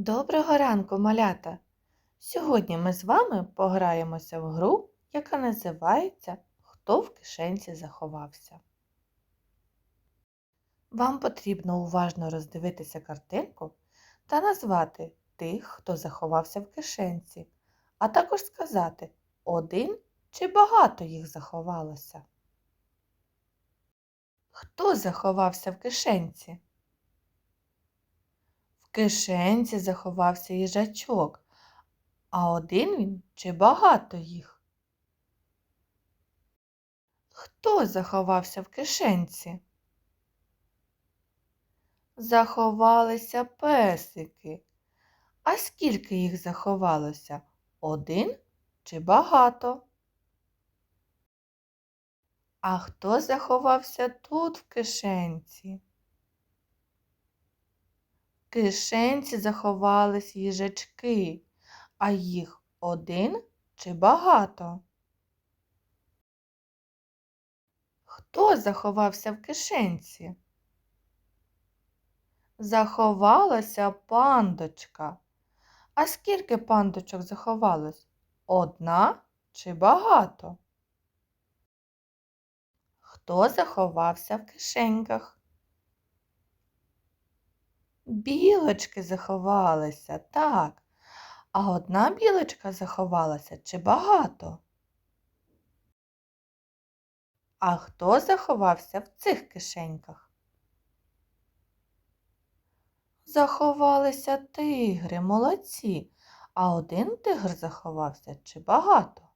Доброго ранку, малята! Сьогодні ми з вами пограємося в гру, яка називається Хто в кишенці заховався. Вам потрібно уважно роздивитися картинку та назвати тих, хто заховався в кишенці, а також сказати, один чи багато їх заховалося. Хто заховався в кишенці? В кишенці заховався їжачок, а один він чи багато їх? Хто заховався в кишенці? Заховалися песики. А скільки їх заховалося? Один чи багато? А хто заховався тут в кишенці? Кишенці заховались їжачки, а їх один чи багато? Хто заховався в кишенці? Заховалася пандочка. А скільки пандочок заховалось? Одна чи багато? Хто заховався в кишеньках? Білочки заховалися, так. А одна білочка заховалася чи багато? А хто заховався в цих кишеньках? Заховалися тигри, молодці. А один тигр заховався чи багато?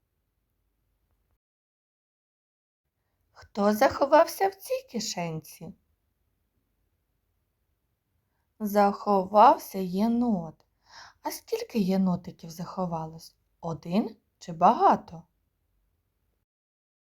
Хто заховався в цій кишенці? Заховався єнот. А скільки єнотиків заховалось? Один чи багато?